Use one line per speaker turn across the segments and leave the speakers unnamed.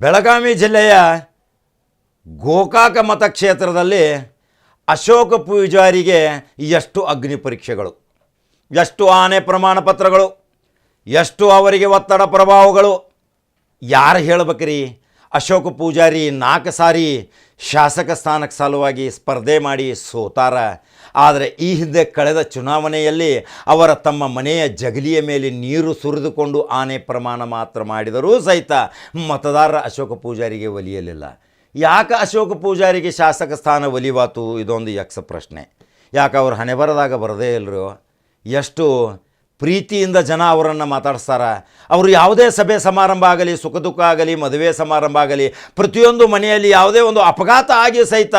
ಬೆಳಗಾವಿ ಜಿಲ್ಲೆಯ ಗೋಕಾಕ ಮತಕ್ಷೇತ್ರದಲ್ಲಿ ಅಶೋಕ ಪೂಜಾರಿಗೆ ಎಷ್ಟು ಅಗ್ನಿ ಪರೀಕ್ಷೆಗಳು, ಎಷ್ಟು ಆನೆ ಪ್ರಮಾಣ ಪತ್ರಗಳು, ಎಷ್ಟು ಅವರಿಗೆ ಒತ್ತಡ ಪ್ರಭಾವಗಳು, ಯಾರು ಹೇಳ್ಬೇಕ್ರಿ? ಅಶೋಕ ಪೂಜಾರಿ ನಾಲ್ಕು ಸಾರಿ ಶಾಸಕ ಸ್ಥಾನಕ್ಕೆ ಸಲುವಾಗಿ ಸ್ಪರ್ಧೆ ಮಾಡಿ ಸೋತಾರ. ಆದರೆ ಈ ಹಿಂದೆ ಕಳೆದ ಚುನಾವಣೆಯಲ್ಲಿ ಅವರ ತಮ್ಮ ಮನೆಯ ಜಗಲಿಯ ಮೇಲೆ ನೀರು ಸುರಿದುಕೊಂಡು ಆನೆ ಪ್ರಮಾಣ ಮಾತ್ರ ಮಾಡಿದರೂ ಸಹಿತ ಮತದಾರರ ಅಶೋಕ ಪೂಜಾರಿಗೆ ಒಲಿಯಲಿಲ್ಲ. ಯಾಕೆ ಅಶೋಕ ಪೂಜಾರಿಗೆ ಶಾಸಕ ಸ್ಥಾನ ಒಲಿವಾತು? ಇದೊಂದು ಯಕ್ಷ ಪ್ರಶ್ನೆ ಯಾಕೆ ಅವರು ಹಣೆ ಬರದಾಗ ಬರದೇ ಇಲ್ಲರು ಎಷ್ಟು ಪ್ರೀತಿಯಿಂದ ಜನ ಅವರನ್ನು ಮಾತಾಡಿಸ್ತಾರೆ. ಅವರು ಯಾವುದೇ ಸಭೆ ಸಮಾರಂಭ ಆಗಲಿ, ಸುಖ ದುಃಖ ಆಗಲಿ, ಮದುವೆ ಸಮಾರಂಭ ಆಗಲಿ, ಪ್ರತಿಯೊಂದು ಮನೆಯಲ್ಲಿ ಯಾವುದೇ ಒಂದು ಅಪಘಾತ ಆಗಿ ಸಹಿತ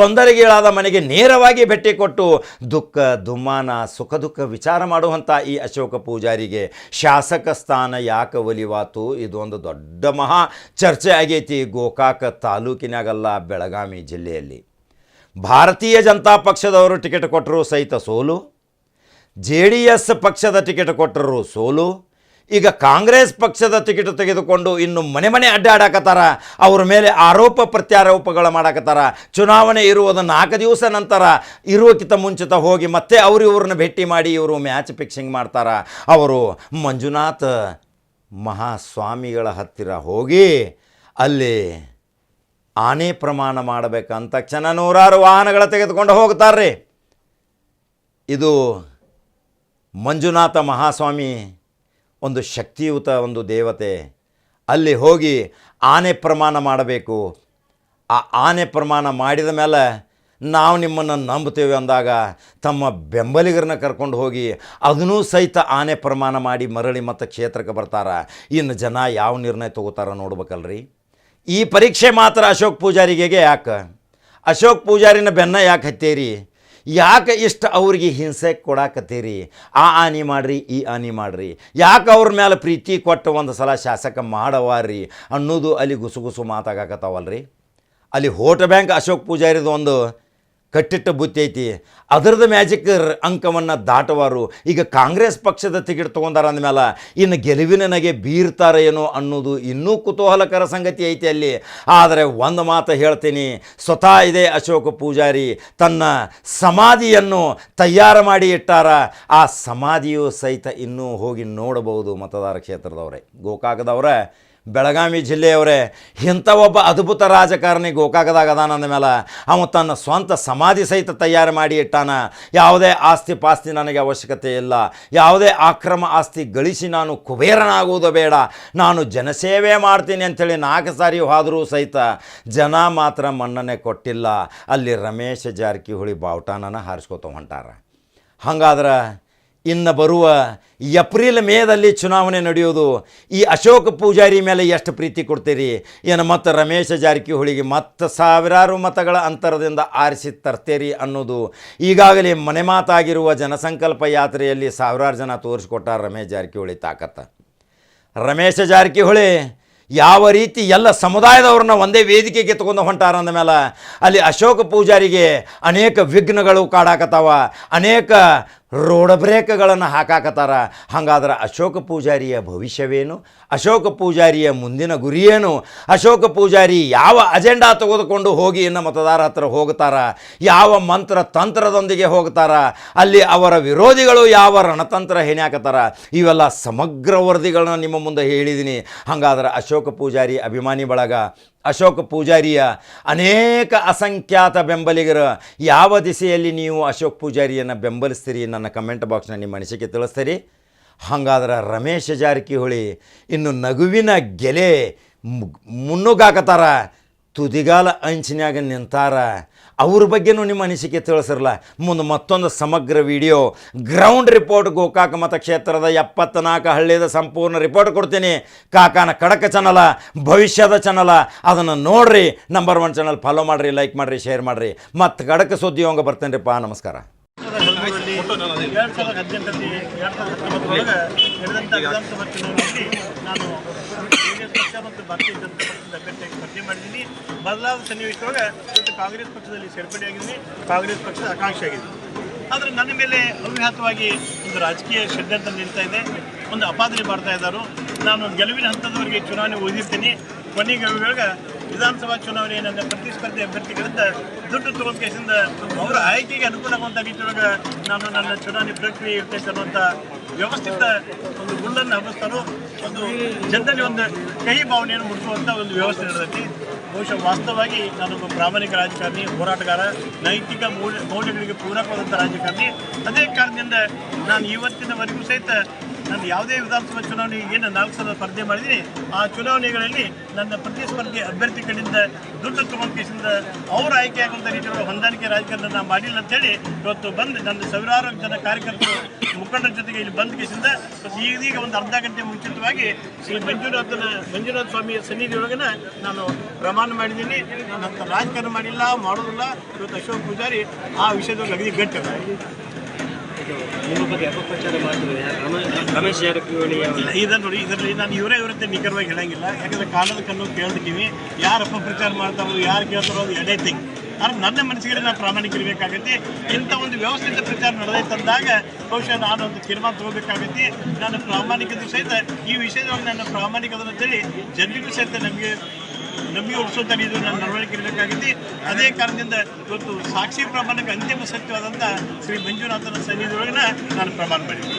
ತೊಂದರೆಗೀಳಾದ ಮನೆಗೆ ನೇರವಾಗಿ ಭೇಟಿ ಕೊಟ್ಟು ದುಃಖ, ದುಮ್ಮಾನ, ಸುಖ ದುಃಖ ವಿಚಾರ ಮಾಡುವಂಥ ಈ ಅಶೋಕ ಪೂಜಾರಿಗೆ ಶಾಸಕ ಸ್ಥಾನ ಯಾಕೆ ಒಲಿವಾತು? ಇದೊಂದು ದೊಡ್ಡ ಮಹಾ ಚರ್ಚೆ ಆಗೈತಿ ಗೋಕಾಕ ತಾಲೂಕಿನಾಗಲ್ಲ ಬೆಳಗಾವಿ ಜಿಲ್ಲೆಯಲ್ಲಿ. ಭಾರತೀಯ ಜನತಾ ಪಕ್ಷದವರು ಟಿಕೆಟ್ ಕೊಟ್ಟರು ಸಹಿತ ಸೋಲು? ಜೆ ಡಿ ಎಸ್ ಪಕ್ಷದ ಟಿಕೆಟ್ ಕೊಟ್ಟರು ಸೋಲು. ಈಗ ಕಾಂಗ್ರೆಸ್ ಪಕ್ಷದ ಟಿಕೆಟ್ ತೆಗೆದುಕೊಂಡು ಇನ್ನು ಮನೆ ಮನೆ ಅಡ್ಡಾಡಕತ್ತಾರ. ಅವ್ರ ಮೇಲೆ ಆರೋಪ ಪ್ರತ್ಯಾರೋಪಗಳು ಮಾಡಕತ್ತಾರ. ಚುನಾವಣೆ ಇರುವುದು ನಾಲ್ಕು ದಿವಸ ನಂತರ ಇರುವಕ್ಕಿಂತ ಮುಂಚಿತ ಹೋಗಿ ಮತ್ತೆ ಅವರು ಇವ್ರನ್ನ ಭೇಟಿ ಮಾಡಿ ಇವರು ಮ್ಯಾಚ್ ಫಿಕ್ಸಿಂಗ್ ಮಾಡ್ತಾರೆ. ಅವರು ಮಂಜುನಾಥ್ ಮಹಾಸ್ವಾಮಿಗಳ ಹತ್ತಿರ ಹೋಗಿ ಅಲ್ಲಿ ಆನೆ ಪ್ರಮಾಣ ಮಾಡಬೇಕಂತ ತಕ್ಷಣ ನೂರಾರು ವಾಹನಗಳ ತೆಗೆದುಕೊಂಡು ಹೋಗ್ತಾರೆ ಇದು ಮಂಜುನಾಥ ಮಹಾಸ್ವಾಮಿ ಒಂದು ಶಕ್ತಿಯುತ ಒಂದು ದೇವತೆ. ಅಲ್ಲಿ ಹೋಗಿ ಆನೆ ಪ್ರಮಾಣ ಮಾಡಬೇಕು. ಆ ಆನೆ ಪ್ರಮಾಣ ಮಾಡಿದ ಮೇಲೆ ನಾವು ನಿಮ್ಮನ್ನು ನಂಬ್ತೇವೆ ಅಂದಾಗ ತಮ್ಮ ಬೆಂಬಲಿಗರನ್ನ ಕರ್ಕೊಂಡು ಹೋಗಿ ಅದನ್ನೂ ಸಹಿತ ಆನೆ ಪ್ರಮಾಣ ಮಾಡಿ ಮರಳಿ ಮತ್ತು ಕ್ಷೇತ್ರಕ್ಕೆ ಬರ್ತಾರೆ. ಇನ್ನು ಜನ ಯಾವ ನಿರ್ಣಯ ತಗೋತಾರ ನೋಡ್ಬೇಕಲ್ರಿ. ಈ ಪರೀಕ್ಷೆ ಮಾತ್ರ ಅಶೋಕ್ ಪೂಜಾರಿಗೆ ಯಾಕೆ? ಅಶೋಕ್ ಪೂಜಾರಿನ ಬೆನ್ನ ಯಾಕೆ ಹತ್ತೀರಿ? ಯಾಕೆ ಇಷ್ಟು ಅವ್ರಿಗೆ ಹಿಂಸೆ ಕೊಡಾಕತ್ತೀರಿ? ಆ ಆನಿ ಮಾಡ್ರಿ, ಈ ಆನಿ ಮಾಡ್ರಿ. ಯಾಕೆ ಅವ್ರ ಮೇಲೆ ಪ್ರೀತಿ ಕೊಟ್ಟು ಒಂದು ಸಲ ಶಾಸಕ ಮಾಡವಾರ್ರಿ ಅನ್ನೋದು ಅಲ್ಲಿ ಗುಸುಗುಸು ಮಾತಾಗಕತ್ತಾವಲ್ರಿ? ಅಲ್ಲಿ ಹೋಟ ಬ್ಯಾಂಕ್ ಅಶೋಕ್ ಪೂಜಾರಿದು ಒಂದು ಕಟ್ಟಿಟ್ಟ ಬುತ್ತಿ ಐತಿ. ಅದರದ್ದು ಮ್ಯಾಜಿಕ್ ಅಂಕವನ್ನು ದಾಟವಾರು. ಈಗ ಕಾಂಗ್ರೆಸ್ ಪಕ್ಷದ ಟಿಕೆಟ್ ತೊಗೊಂಡಾರ ಅಂದಮೇಲೆ ಇನ್ನು ಗೆಲುವಿನ ನನಗೆ ಬೀರ್ತಾರೆ ಏನೋ ಅನ್ನೋದು ಇನ್ನೂ ಕುತೂಹಲಕರ ಸಂಗತಿ ಐತಿ ಅಲ್ಲಿ. ಆದರೆ ಒಂದು ಮಾತು ಹೇಳ್ತೀನಿ, ಸ್ವತಃ ಇದೆ ಅಶೋಕ ಪೂಜಾರಿ ತನ್ನ ಸಮಾಧಿಯನ್ನು ತಯಾರು ಮಾಡಿ ಇಟ್ಟಾರ. ಆ ಸಮಾಧಿಯು ಸಹಿತ ಇನ್ನೂ ಹೋಗಿ ನೋಡಬಹುದು ಮತದಾರ ಕ್ಷೇತ್ರದವರೇ. ಗೋಕಾಕದವರೇ ಬೆಳಗಾವಿ ಜಿಲ್ಲೆಯವರೇ, ಇಂಥ ಒಬ್ಬ ಅದ್ಭುತ ರಾಜಕಾರಣಿ ಗೋಕಾಕದಾಗ ಅದಾನ ಅಂದಮೇಲೆ ಅವನು ತನ್ನ ಸ್ವಂತ ಸಮಾಧಿ ಸಹಿತ ತಯಾರು ಮಾಡಿ ಇಟ್ಟಾನ. ಯಾವುದೇ ಆಸ್ತಿ ಪಾಸ್ತಿ ನನಗೆ ಅವಶ್ಯಕತೆ ಇಲ್ಲ. ಯಾವುದೇ ಆಕ್ರಮ ಆಸ್ತಿ ಗಳಿಸಿ ನಾನು ಕುಬೇರನಾಗುವುದು ಬೇಡ. ನಾನು ಜನಸೇವೆ ಮಾಡ್ತೀನಿ ಅಂಥೇಳಿ ನಾಲ್ಕು ಸಾರಿ ಹೋದರೂ ಸಹಿತ ಜನ ಮಾತ್ರ ಮನ್ನಣೆ ಕೊಟ್ಟಿಲ್ಲ. ಅಲ್ಲಿ ರಮೇಶ್ ಜಾರಕಿಹೊಳಿ ಬಾವುಟಾನನ ಹಾರಿಸ್ಕೊತ ಹೊಂಟಾರ. ಹಂಗಾದ್ರೆ ಇನ್ನು ಬರುವ ಏಪ್ರಿಲ್ ಮೇದಲ್ಲಿ ಚುನಾವಣೆ ನಡೆಯೋದು ಈ ಅಶೋಕ ಪೂಜಾರಿ ಮೇಲೆ ಎಷ್ಟು ಪ್ರೀತಿ ಕೊಡ್ತೀರಿ? ಏನು ಮತ್ತು ರಮೇಶ ಜಾರಕಿಹೊಳಿಗೆ ಮತ್ತು ಸಾವಿರಾರು ಮತಗಳ ಅಂತರದಿಂದ ಆರಿಸಿ ತರ್ತೀರಿ ಅನ್ನೋದು. ಈಗಾಗಲೇ ಮನೆ ಮಾತಾಗಿರುವ ಜನಸಂಕಲ್ಪ ಯಾತ್ರೆಯಲ್ಲಿ ಸಾವಿರಾರು ಜನ ತೋರಿಸ್ಕೊಟ್ಟ ರಮೇಶ್ ಜಾರಕಿಹೊಳಿ ತಾಕತ್ತ. ರಮೇಶ ಜಾರಕಿಹೊಳಿ, ಯಾವ ರೀತಿ ಎಲ್ಲ ಸಮುದಾಯದವ್ರನ್ನ ಒಂದೇ ವೇದಿಕೆಗೆ ತಗೊಂಡು ಹೊಂಟಾರ ಅಂದಮೇಲೆ ಅಲ್ಲಿ ಅಶೋಕ ಪೂಜಾರಿಗೆ ಅನೇಕ ವಿಘ್ನಗಳು ಕಾಡಾಕತ್ತಾವ. ಅನೇಕ ರೋಡ್ ಬ್ರೇಕ್ಗಳನ್ನು ಹಾಕಾಕತ್ತಾರ. ಹಾಗಾದ್ರೆ ಅಶೋಕ ಪೂಜಾರಿಯ ಭವಿಷ್ಯವೇನು? ಅಶೋಕ ಪೂಜಾರಿಯ ಮುಂದಿನ ಗುರಿಯೇನು? ಅಶೋಕ ಪೂಜಾರಿ ಯಾವ ಅಜೆಂಡಾ ತೆಗೆದುಕೊಂಡು ಹೋಗಿ ಇನ್ನು ಮತದಾರ ಹತ್ರ ಹೋಗ್ತಾರ? ಯಾವ ಮಂತ್ರ ತಂತ್ರದೊಂದಿಗೆ ಹೋಗ್ತಾರ? ಅಲ್ಲಿ ಅವರ ವಿರೋಧಿಗಳು ಯಾವ ರಣತಂತ್ರ ಹೆಣ್ಯಾಕತ್ತಾರ? ಇವೆಲ್ಲ ಸಮಗ್ರ ವರದಿಗಳನ್ನ ನಿಮ್ಮ ಮುಂದೆ ಹೇಳಿದ್ದೀನಿ ಹಾಗಾದ್ರೆ ಅಶೋಕ ಪೂಜಾರಿ ಅಭಿಮಾನಿ ಬಳಗ ಅಶೋಕ ಪೂಜಾರಿಯ ಅನೇಕ ಅಸಂಖ್ಯಾತ ಬೆಂಬಲಿಗರು, ಯಾವ ದಿಸೆಯಲ್ಲಿ ನೀವು ಅಶೋಕ್ ಪೂಜಾರಿಯನ್ನು ಬೆಂಬಲಿಸ್ತೀರಿ ನನ್ನ ಕಮೆಂಟ್ ಬಾಕ್ಸ್ನ ನಿಮ್ಮ ಅನಿಸಿಕೆ ತಿಳಿಸ್ತೀರಿ. ಹಾಗಾದ್ರೆ ರಮೇಶ್ ಜಾರಕಿಹೊಳಿ ಇನ್ನು ನಗುವಿನ ಗೆಲೆ ಮುನ್ನುಗ್ಗಾಕತ್ತಾರ. ತುದಿಗಾಲ ಅಂಚಿನಾಗ ನಿಂತಾರ. ಅವ್ರ ಬಗ್ಗೆನೂ ನಿಮ್ಮ ಅನಿಸಿಕೆ ತಿಳಿಸಿರಲ್ಲ ಮುಂದೆ ಮತ್ತೊಂದು ಸಮಗ್ರ ವಿಡಿಯೋ. ಗ್ರೌಂಡ್ ರಿಪೋರ್ಟ್ ಗೋಕಾಕ ಮತಕ್ಷೇತ್ರದ ಎಪ್ಪತ್ನಾಲ್ಕು ಹಳ್ಳಿಯದ ಸಂಪೂರ್ಣ ರಿಪೋರ್ಟ್ ಕೊಡ್ತೀನಿ. ಕಾಕಾನ ಕಡಕ ಚಾನಲ ಭವಿಷ್ಯದ ಚಾನಲ ಅದನ್ನು ನೋಡ್ರಿ. ನಂಬರ್ ಒನ್ ಚಾನಲ್ ಫಾಲೋ ಮಾಡಿರಿ ಲೈಕ್ ಮಾಡಿರಿ ಶೇರ್ ಮಾಡಿರಿ. ಮತ್ತು ಕಡಕ ಸುದ್ದಿ ಹಂಗೆ ಬರ್ತೇನೆ ನಮಸ್ಕಾರ.
ಎರಡು ಸಾವಿರದ ಹದಿನೆಂಟರಲ್ಲಿ ಎರಡು ಸಾವಿರದ ವಿಧಾನಸಭಾ ಚುನಾವಣೆಯಲ್ಲಿ ನಾನು ಪಕ್ಷ ಮತ್ತು ಭಾರತೀಯ ಜನತಾ ಪಕ್ಷದ ಅಭ್ಯರ್ಥಿಯಾಗಿ ಸ್ಪರ್ಧೆ ಮಾಡಿದ್ದೀನಿ. ಬದಲಾದ ಸನ್ನಿವೇಶದೊಳಗೆ ಇವತ್ತು ಕಾಂಗ್ರೆಸ್ ಪಕ್ಷದಲ್ಲಿ ಸೇರ್ಪಡೆಯಾಗಿದ್ದೀನಿ. ಕಾಂಗ್ರೆಸ್ ಪಕ್ಷದ ಆಕಾಂಕ್ಷೆ ಆಗಿದ್ದೀನಿ. ಆದರೆ ನನ್ನ ಮೇಲೆ ಅವ್ಯಾಹತವಾಗಿ ಒಂದು ರಾಜಕೀಯ ಷಡ್ಯಂತ್ರ ನಿಲ್ತಾ ಇದೆ. ಒಂದು ಅಪಾದನೆ ಬರ್ತಾ ಇದ್ದಾರೆ. ನಾನು ಗೆಲುವಿನ ಹಂತದವರೆಗೆ ಚುನಾವಣೆ ಓದಿರ್ತೀನಿ. ಕೊನೆಗೆ ವಿಧಾನಸಭಾ ಚುನಾವಣೆ ನನ್ನ ಪ್ರತಿಸ್ಪರ್ಧಿ ಅಭ್ಯರ್ಥಿಗಳಿಂದ ದುಡ್ಡು ತಗೊಂಡ ಅವರ ಆಯ್ಕೆಗೆ ಅನುಕೂಲವಾಗುವಂಥ ರೀತಿಯೊಳಗೆ ನಾನು ನನ್ನ ಚುನಾವಣೆ ಪ್ರಕ್ರಿಯೆ ಇರ್ತೈತೆ ಅನ್ನುವಂಥ ವ್ಯವಸ್ಥಿತ ಒಂದು ಗುಂಡನ್ನು ಹಬ್ಬಿಸ್ತಾರೋ, ಒಂದು ಜನರಲ್ಲಿ ಒಂದು ಕಹಿ ಭಾವನೆಯನ್ನು ಮುಟ್ಟುವಂಥ ಒಂದು ವ್ಯವಸ್ಥೆ ನಡೆದೈತಿ. ಬಹುಶಃ ವಾಸ್ತವವಾಗಿ ನಾನೊಬ್ಬ ಪ್ರಾಮಾಣಿಕ ರಾಜಕಾರಣಿ, ಹೋರಾಟಗಾರ, ನೈತಿಕ ಮೌಲ್ಯ ಮೌಲ್ಯಗಳಿಗೆ ಪೂರಕವಾದಂಥ ರಾಜಕಾರಣಿ. ಅದೇ ಕಾರಣದಿಂದ ನಾನು ಇವತ್ತಿನವರೆಗೂ ಸಹಿತ ನಾನು ಯಾವುದೇ ವಿಧಾನಸಭಾ ಚುನಾವಣೆ ಏನು ನಾಲ್ಕು ಸಲ ಸ್ಪರ್ಧೆ ಮಾಡಿದ್ದೀನಿ, ಆ ಚುನಾವಣೆಗಳಲ್ಲಿ ನನ್ನ ಪ್ರತಿಸ್ಪರ್ಧಿ ಅಭ್ಯರ್ಥಿ ದುಡ್ಡು ತಗೊಂಡ ಅವರು ಅವ್ರ ಆಯ್ಕೆ ಆಗುವಂಥ ರೀತಿಯ ಹೊಂದಾಣಿಕೆ ರಾಜಕಾರಣ ನಾನು ಮಾಡಿಲ್ಲ ಅಂತೇಳಿ ಇವತ್ತು ಬಂದು ನನ್ನ ಸಾವಿರಾರು ಜನ ಕಾರ್ಯಕರ್ತರು ಮುಖಂಡರ ಜೊತೆಗೆ ಇಲ್ಲಿ ಬಂದ ಕೇಸಿಂದ ಈಗೀಗ ಒಂದು ಅರ್ಧ ಗಂಟೆ ಮುಂಚಿತವಾಗಿ ಶ್ರೀ ಮಂಜುನಾಥನ, ಮಂಜುನಾಥ ಸ್ವಾಮಿಯ ಸನ್ನಿಧಿಯೊಳಗನ ನಾನು ಪ್ರಮಾಣ ಮಾಡಿದ್ದೀನಿ ನಾನು ರಾಜಕಾರಣ ಮಾಡಿಲ್ಲ, ಮಾಡೋದಿಲ್ಲ ಇವತ್ತು ಅಶೋಕ್ ಪೂಜಾರಿ ಆ ವಿಷಯದಲ್ಲಿ ಅಗದಿ ಗಟ್ಟಿ.
ನಿಮ್ಮ ಬಗ್ಗೆ ಮಾಡ್ತಿದ್ದಾರೆ? ರಮೇಶ್ ಜಾರಕಿಹೊಳಿ
ಇದನ್ನ ನೋಡಿ, ಇದರಲ್ಲಿ ನಾನು ಇವರೇ ಇವರಂತೆ ನಿಖರವಾಗಿ ಹೇಳಂಗಿಲ್ಲ. ಯಾಕಂದ್ರೆ ಕಾಲದ ಕಣ್ಣು ಕೇಳ್ತೀವಿ ಯಾರು ಅಪಪ್ರಚಾರ ಮಾಡ್ತಾರೋ, ಯಾರು ಕೇಳ್ತಾರೋ ಅದು ಎಡೆ ಥಿಂಗ್ ಆದ್ರೆ ನನ್ನ ಮನಸ್ಸಿಗೆ ನಾನು ಪ್ರಾಮಾಣಿಕ ಇರಬೇಕಾಗತ್ತೆ ಇಂಥ ಒಂದು ವ್ಯವಸ್ಥಿತ ಪ್ರಚಾರ ನಡೆದೈತಂದಾಗ ಬಹುಶಃ ನಾನು ಒಂದು ತೀರ್ಮಾನ ತಗೋಬೇಕಾಗತ್ತೆ ನಾನು ಪ್ರಾಮಾಣಿಕತೆ ಸಹಿತ ಈ ವಿಷಯದೊಳಗೆ ನನ್ನ ಪ್ರಾಮಾಣಿಕತೆ ಅಂತೇಳಿ ಜನರಿಗೂ ಸಹಿತ ನಮಗೆ ನಂಬಿ ಉಳಿಸುವಂಥ ಇದು ನನ್ನ ನಡವಳಿಕೆ ಇರಬೇಕಾಗಿದೆ ಅದೇ ಕಾರಣದಿಂದ ಇವತ್ತು ಸಾಕ್ಷಿ ಪ್ರಮಾಣಕ್ಕೆ ಅಂತಿಮ ಸತ್ಯವಾದಂಥ ಶ್ರೀ ಮಂಜುನಾಥನ ಸನ್ನಿಧಿಯೊಳಗಿನ ನಾನು ಪ್ರಮಾಣ ಮಾಡಿದ್ದೀನಿ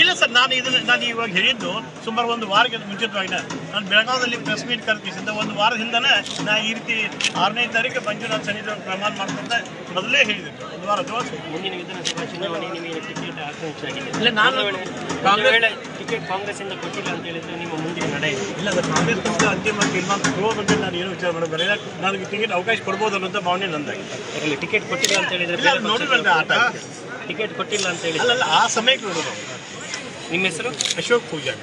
ಇಲ್ಲ ಸರ್ ನಾನು ಇದನ್ನು ನಾನು ಇವಾಗ ಹೇಳಿದ್ದು ಸುಮಾರು ಒಂದು ವಾರಕ್ಕೆ ಮುಂಚಿತವಾಗಿ ನಾನು ಬೆಳಗಾವದಲ್ಲಿ ಪ್ರೆಸ್ ಮೀಟ್ ಕರೆದಿಸಿದ್ದ ಒಂದು ವಾರದಿಂದನೇ ನಾ ಈ ರೀತಿ ಆರನೇ ತಾರೀಕು ಮಂಜುನಾಥ ಸನ್ನಿಧಿ ಪ್ರಮಾಣ ಮಾಡ್ಕೊಂತ ಮೊದಲೇ ಹೇಳಿದ್ರು ಒಂದು ವಾರ ಅಥವಾ
ಮುಂದಿನ ವಿಧಾನಸಭಾ ಚುನಾವಣೆ ನಿಮಗೆ ಟಿಕೆಟ್ ಆಕಾಂಕ್ಷೆ ಆಗಿದೆ
ಇಲ್ಲ, ನಾನು
ಟಿಕೆಟ್ ಕಾಂಗ್ರೆಸ್ ಇಂದ ಕೊಟ್ಟಿಲ್ಲ ಅಂತ ಹೇಳಿದ್ರೆ ನಿಮ್ಮ ಮುಂದಿನ ನಡೆ
ಇಲ್ಲ ಸರ್ ಕಾಂಗ್ರೆಸ್ ಪಕ್ಷದ ಅಂತಿಮ ತೀರ್ಮಾನ ಕೊಡುವ ಬಗ್ಗೆ ನಾನು ಏನು ವಿಚಾರ ಮಾಡಬೇಡ ನನಗೆ ಟಿಕೆಟ್ ಅವಕಾಶ ಕೊಡ್ಬೋದು ಅನ್ನೋಂಥ ಭಾವನೆ ನಂದಾಗಿದೆ.
ಯಾಕಂದ್ರೆ ಟಿಕೆಟ್ ಕೊಟ್ಟಿಲ್ಲ ಅಂತ ಹೇಳಿದ್ರೆ
ನೋಡಿಲ್ಲ ಆಟ.
ಟಿಕೆಟ್ ಕೊಟ್ಟಿಲ್ಲ ಅಂತ ಹೇಳಿ
ಅಲ್ಲ ಆ ಸಮಯಕ್ಕೆ ನೋಡೋದು.
ನಿಮ್ಮ ಹೆಸರು?
ಅಶೋಕ್ ಪೂಜಾರಿ.